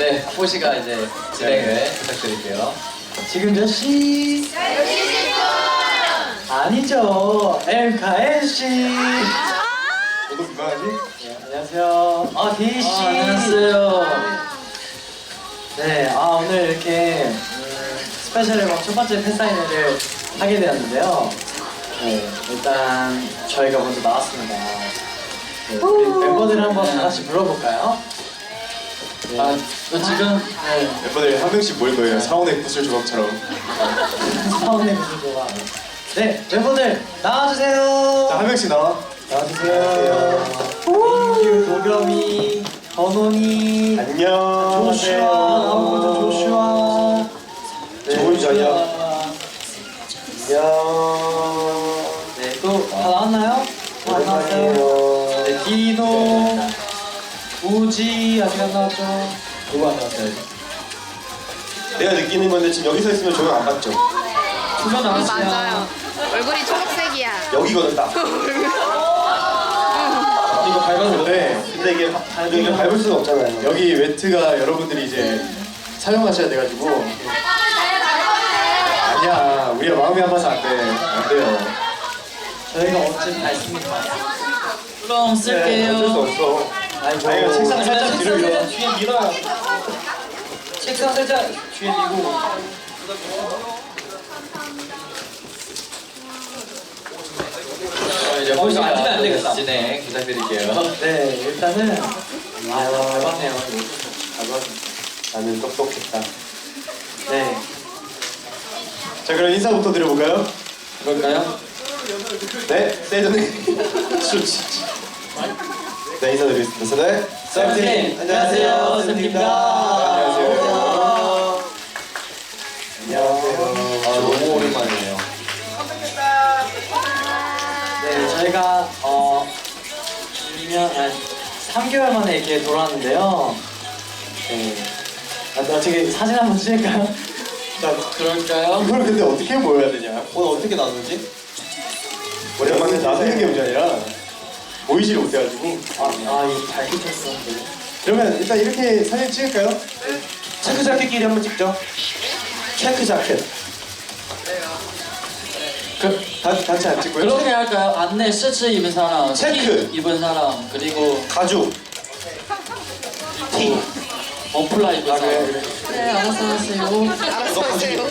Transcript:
네, 호시가 이제 진행을 부탁드릴게요. 지금 몇 시? 아니죠. MKNC. 너도 건강하지? 네, 안녕하세요. 아, 디씨. 아, 안녕하세요. 네, 아, 오늘 이렇게 음, 스페셜 앨범 첫 번째 팬사인회를 하게 되었는데요. 네, 일단 저희가 먼저 나왔습니다. 네, 우리 멤버들 한번 다 같이 불러볼까요? 네. 아, 너 지금 네. 멤버들 한 명씩 모일 거예요. 사원의 구슬 조각처럼. 사원의 구슬조가 네 멤버들 나와주세요 자, 한 명씩 나와. 나와주세요 민규 도겸이 건원이 안녕. 조슈아 나오죠 조슈아 네, 좋은 자리야. 조슈아. 네또 다 나왔나요? 다 나왔어요 네 디노 우지 아직 안 나왔죠 누구 안 나왔어요? 내가 느끼는 건데 지금 여기 서 있으면 조명 안 받죠? 두명 나왔어요 맞아요. 얼굴이 초록색이야. 여기거든 딱. 이거 밟아도 돼 근데, 근데 이게 바- 이게 밟을 수는 없잖아요. 여기 웨트가 여러분들이 이제 사용하셔야 돼가지고. 아니야, 우리가 마음이 아파서 안 돼. 안 돼요. 저희가 어찌 다 했습니다 그럼 네, 어쩔 수 없어. 아이고 아이고, 책상 살짝 뒤로 밀어. 뒤에 밀어요 책상 살짝 뒤에 밀고. 그럼 이제 어, 이거 앉으면 안 되겠다. 진행 부탁드릴게요. 네 일단은 아 밟았네요 밟았습니다 나는 똑똑했다. 네. 자, 그럼 인사부터 드려볼까요? 그럴까요? 네, 세전에 네, 인사드리겠습니다. 네, 쌤팀, 안녕하세요, 쌤팀입니다. 안녕하세요. 안녕하세요. 아, 너무 오랜만이에요. 네, 저희가 어 2년 아니 3개월 만에 이렇게 돌아왔는데요 네 아, 어떻게 사진 한번 찍을까요? 자, 그럴까요? 이걸 근데 어떻게 모여야 되냐? 오늘 어떻게 나누지? 오랜만에 나누는 게 문제 아니라 모이지를 못해가지고 아, 아 이거 밝히셨어 그러면 일단 이렇게 사진 찍을까요? 체크 자켓끼리 한번 찍죠 체크 자켓 그, 다, 같이 안 찍고요? 그렇게 할까요? 안내 셔츠 입은 사람, 체크. 티 입은 사람, 그리고 가죽 티, 머플러 입은 아 사람. 그래 그래 네, 알아서 하세요. 알았어 하세요.